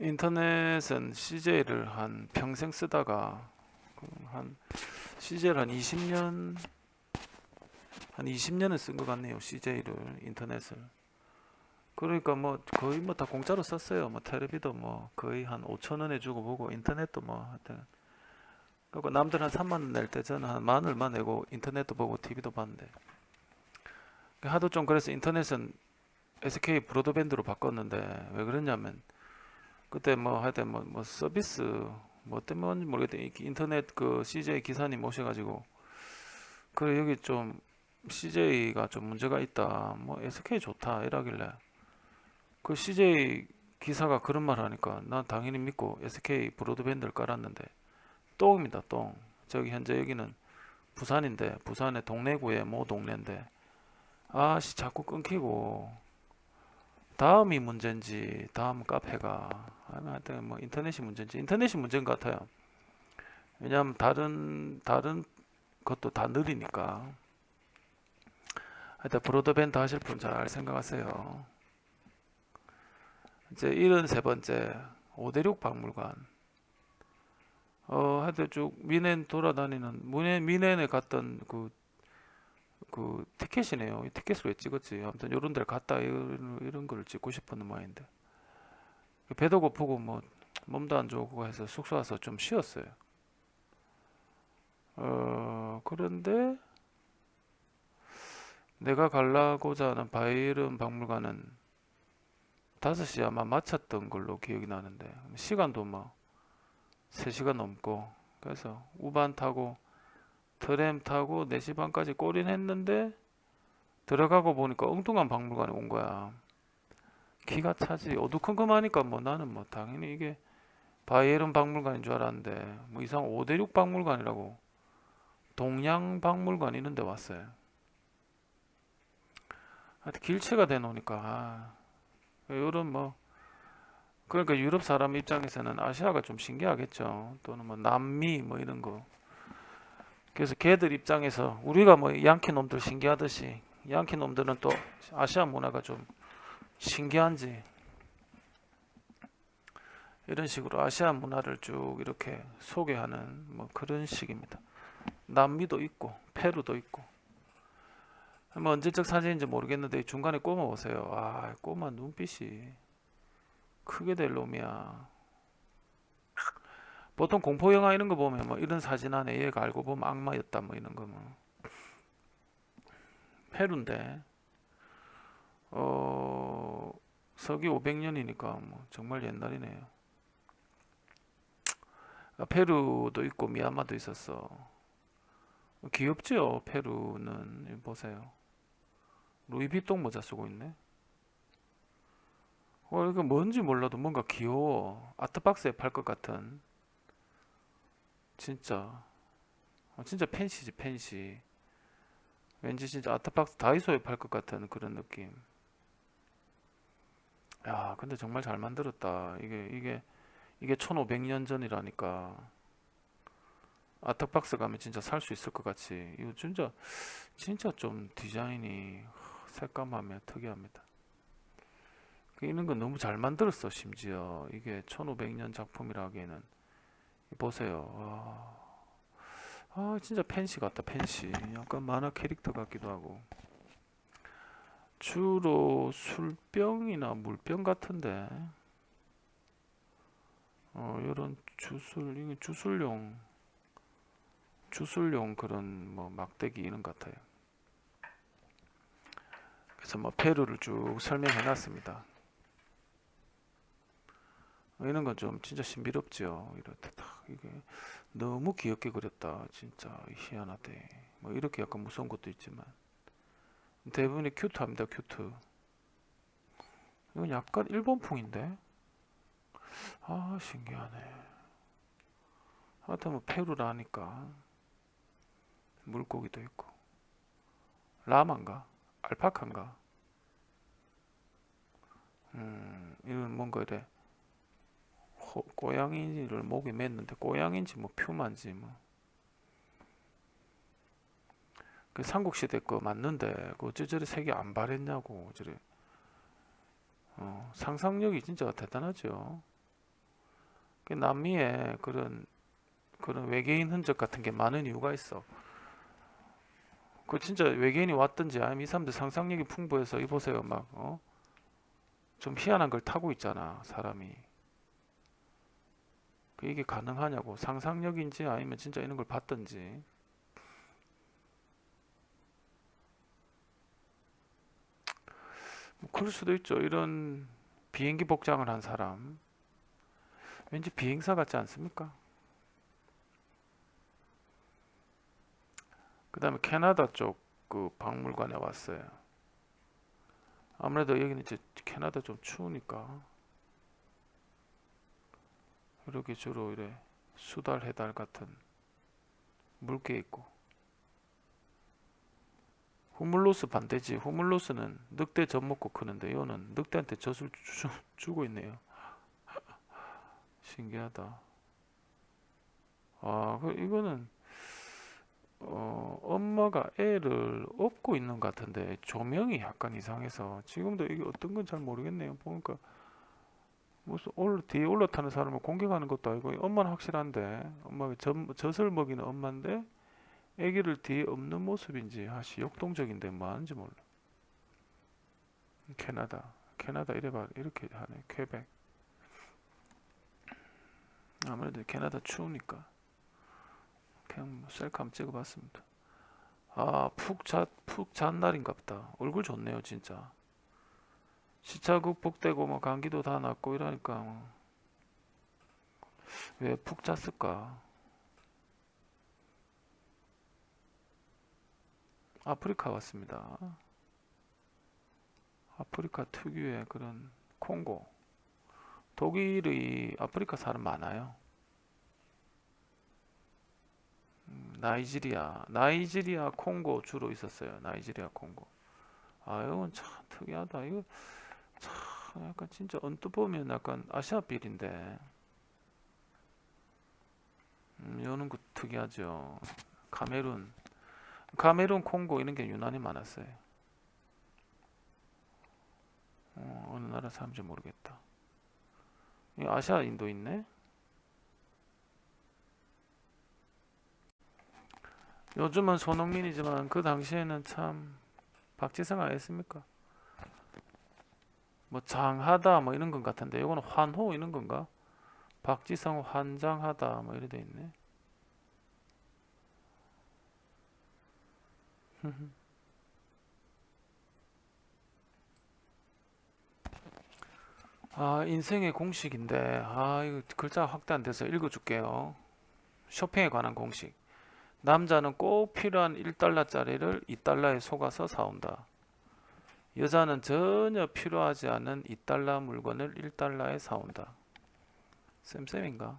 인터넷은 CJ를 한 평생 쓰다가 그한 CJ를 한 20년 한 20년은 쓴것 같네요. CJ를 인터넷을. 그러니까 뭐 거의 뭐 다 공짜로 썼어요. 뭐 텔레비도 뭐 거의 한 5천 원에 주고 보고 인터넷도 뭐 하여튼 그리고 남들 한 3만 원 낼 때 저는 한 만 얼마 내고 인터넷도 보고 TV도 봤는데 하도 좀 그래서 인터넷은 SK 브로드밴드로 바꿨는데 왜 그랬냐면 그때 뭐 하여튼 뭐, 뭐 서비스 뭐 때문인지 모르겠대 이 인터넷 그 CJ 기사님 오셔가지고 그래 여기 좀 CJ가 좀 문제가 있다. 뭐 SK 좋다 이러길래 그 CJ 기사가 그런 말 하니까 난 당연히 믿고 SK 브로드밴드를 깔았는데 똥입니다 똥. 저기 현재 여기는 부산인데 부산의 동래구의 모 동네인데 아씨 자꾸 끊기고 다음이 문제인지 다음 카페가 하여튼 뭐 인터넷이 문제인지 인터넷이 문제인 것 같아요. 왜냐하면 다른 다른 것도 다 느리니까. 하여튼 브로드밴드 하실 분 잘 생각하세요. 이제 73번째 5대6 박물관. 어, 하여튼 쭉 미넨 돌아다니는 미넨 미넨에 갔던 그 그 티켓이네요. 이 티켓을 왜 찍었지? 아무튼 요런 데를 갔다 이런, 이런 걸 찍고 싶었는 모양인데 배도 고프고 뭐 몸도 안 좋고 해서 숙소 와서 좀 쉬었어요. 어 그런데 내가 가려고자 하는 바이른 박물관은 5시 아마 마쳤던 걸로 기억이 나는데 시간도 뭐 3시간 넘고 그래서 우반 타고 트램 타고 4시 반까지 꼬린 했는데 들어가고 보니까 엉뚱한 박물관에 온 거야. 기가 차지. 어두컴컴하니까 뭐 나는 뭐 당연히 이게 바이에른 박물관인 줄 알았는데 뭐 이상 5대6 박물관이라고 동양 박물관 이런 데 왔어요. 하여튼 길체가 돼 놓으니까 아, 요런 뭐 그러니까 유럽 사람 입장에서는 아시아가 좀 신기하겠죠. 또는 뭐 남미 뭐 이런 거. 그래서 걔들 입장에서 우리가 뭐 양키 놈들 신기하듯이 양키 놈들은 또 아시아 문화가 좀 신기한지 이런 식으로 아시아 문화를 쭉 이렇게 소개하는 뭐 그런 식입니다. 남미도 있고 페루도 있고 뭐 언제적 사진인지 모르겠는데 중간에 꼬마 보세요. 아 꼬마 눈빛이 크게 될 놈이야. 보통 공포 영화 이런 거 보면 뭐 이런 사진 안에 얘가 알고 보면 악마였다 뭐 이런 거 뭐. 페루인데 어 서기 500년이니까 뭐 정말 옛날이네요. 아, 페루도 있고 미얀마도 있었어. 귀엽죠 페루는 보세요. 루이비통 모자 쓰고 있네. 어 이거 뭔지 몰라도 뭔가 귀여워. 아트박스에 팔 것 같은. 진짜. 어, 진짜 팬시지 팬시. 왠지 진짜 아트박스 다이소에 팔 것 같은 그런 느낌. 야 근데 정말 잘 만들었다. 이게 이게 이게 1500년 전이라니까. 아트박스 가면 진짜 살 수 있을 것 같이. 이거 진짜 진짜 좀 디자인이 색감하며 특이합니다. 그 이런 건 너무 잘 만들었어 심지어. 이게 1500년 작품이라 하기에는 보세요. 아, 아, 진짜 팬시 같다, 팬시. 약간 만화 캐릭터 같기도 하고. 주로 술병이나 물병 같은데. 어, 이런 주술, 이게 주술용, 주술용 그런 뭐 막대기 이런 것 같아요. 그래서 뭐 페루를 쭉 설명해 놨습니다. 이런 건 좀 진짜 신비롭죠. 이렇게 딱 이게 너무 귀엽게 그렸다. 진짜 희한하대. 뭐 이렇게 약간 무서운 것도 있지만 대부분이 큐트합니다. 큐트. 이건 약간 일본풍인데. 아 신기하네. 하여튼 뭐 페루라니까 물고기도 있고 라마인가 알파카인가. 음 이건 뭔가 이래. 호- 고양이를 목에 맸는데 고양인지 뭐 퓨마인지 뭐. 그 삼국시대 거 맞는데 그 어째 저리 색이 안 바랬냐고 저리. 어, 상상력이 진짜 대단하죠. 그 남미에 그런 그런 외계인 흔적 같은 게 많은 이유가 있어. 그 진짜 외계인이 왔든지 아니면 이 사람들 상상력이 풍부해서 이 보세요 막 어? 좀 희한한 걸 타고 있잖아 사람이. 그 이게 가능하냐고 상상력인지 아니면 진짜 이런 걸 봤든지. 뭐 그럴 수도 있죠. 이런 비행기 복장을 한 사람. 왠지 비행사 같지 않습니까? 그 다음에 캐나다 쪽 그 박물관에 왔어요. 아무래도 여기는 이제 캐나다 좀 추우니까 이렇게 주로 이래 수달 해달 같은 물개 있고 후물로스 반대지 후물로스는 늑대 젖 먹고 크는데 이거는 늑대한테 젖을 주, 주고 있네요. 신기하다. 아, 그 이거는 어, 엄마가 애를 업고 있는 것 같은데 조명이 약간 이상해서 지금도 이게 어떤 건 잘 모르겠네요. 보니까 무슨 올 뒤에 올라타는 사람을 공격하는 것도 아니고 엄마는 확실한데 엄마가 젖, 젖을 먹이는 엄마인데 아기를 뒤에 업는 모습인지 아씨 역동적인데 뭐 하는지 몰라. 캐나다, 캐나다 이래봐 이렇게 하네. 퀘벡. 아무래도 캐나다 추우니까. 그냥 뭐 셀카 한번 찍어봤습니다. 아, 푹 잤, 푹 잔 날인가 보다. 얼굴 좋네요, 진짜. 시차 극복되고 뭐 감기도 다 낫고 이러니까 뭐. 왜푹 잤을까? 아프리카 왔습니다. 아프리카 특유의 그런 콩고. 독일의 아프리카 사람 많아요. 나이지리아, 나이지리아, 콩고 주로 있었어요. 나이지리아, 콩고. 아, 이건 참 특이하다. 이거 참 약간 진짜 언뜻 보면 약간 아시아빌인데. 음, 이거는 그 특이하죠. 카메룬, 카메룬, 콩고 이런 게 유난히 많았어요. 어, 어느 나라 사람인지 모르겠다. 이 아시아 인도 있네. 요즘은 손흥민이지만 그 당시에는 참 박지성 아니었습니까? 뭐 장하다 뭐 이런 건 같은데 이거는 환호 이런 건가? 박지성 환장하다 뭐 이래 돼 있네. 아 인생의 공식인데 아 이거 글자 확대 안 돼서 읽어줄게요. 쇼핑에 관한 공식. 남자는 꼭 필요한 1달러짜리를 2달러에 속아서 사온다. 여자는 전혀 필요하지 않은 2달러 물건을 1달러에 사온다. 쌤쌤인가?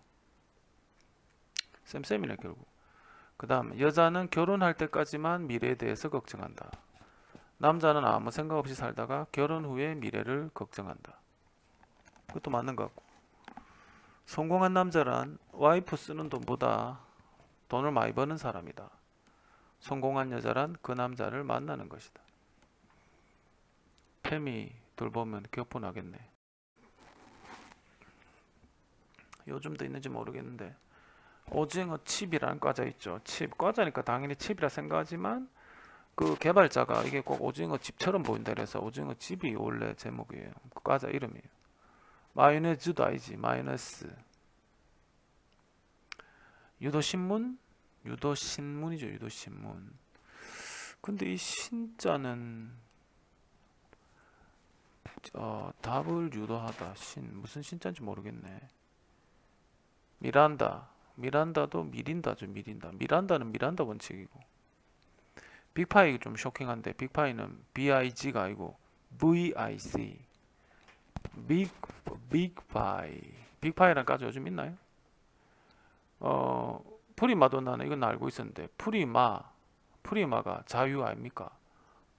쌤쌤이네 결국. 그 다음 여자는 결혼할 때까지만 미래에 대해서 걱정한다. 남자는 아무 생각 없이 살다가 결혼 후에 미래를 걱정한다. 그것도 맞는 것 같고. 성공한 남자란 와이프 쓰는 돈보다 돈을 많이 버는 사람이다. 성공한 여자란 그 남자를 만나는 것이다. 팸이 돌보면 교포나겠네. 요즘도 있는지 모르겠는데 오징어 칩이라는 과자 있죠. 칩 과자니까 당연히 칩이라 생각하지만 그 개발자가 이게 꼭 오징어 칩처럼 보인다 그래서 오징어 칩이 원래 제목이에요. 그 과자 이름이에요. 마요네즈도 아니지 마요네즈. 유도신문? 유도신문이죠, 유도신문. 근데 이 신자는 어, 답을 유도하다. 신 무슨 신자인지 모르겠네. 미란다. 미란다도 미린다죠, 미린다. 미란다는 미란다 원칙이고. 빅파이 좀 쇼킹한데 빅파이는 BIG가 아니고 VIC. 빅 빅파이. 빅파이란 까지 요즘 있나요? 어, 프리마돈나는 이건 알고 있었는데 프리마, 프리마가 자유 아닙니까?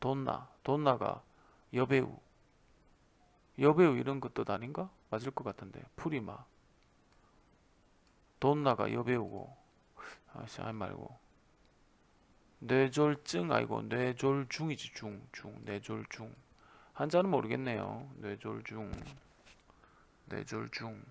돈나, 돈나가 여배우, 여배우 이런 것뜻 아닌가? 맞을 것 같은데. 프리마, 돈나가 여배우고, 아씨 알 말고. 뇌졸증 아니고 뇌졸중이지 중, 중, 뇌졸중. 한자는 모르겠네요. 뇌졸중, 뇌졸중.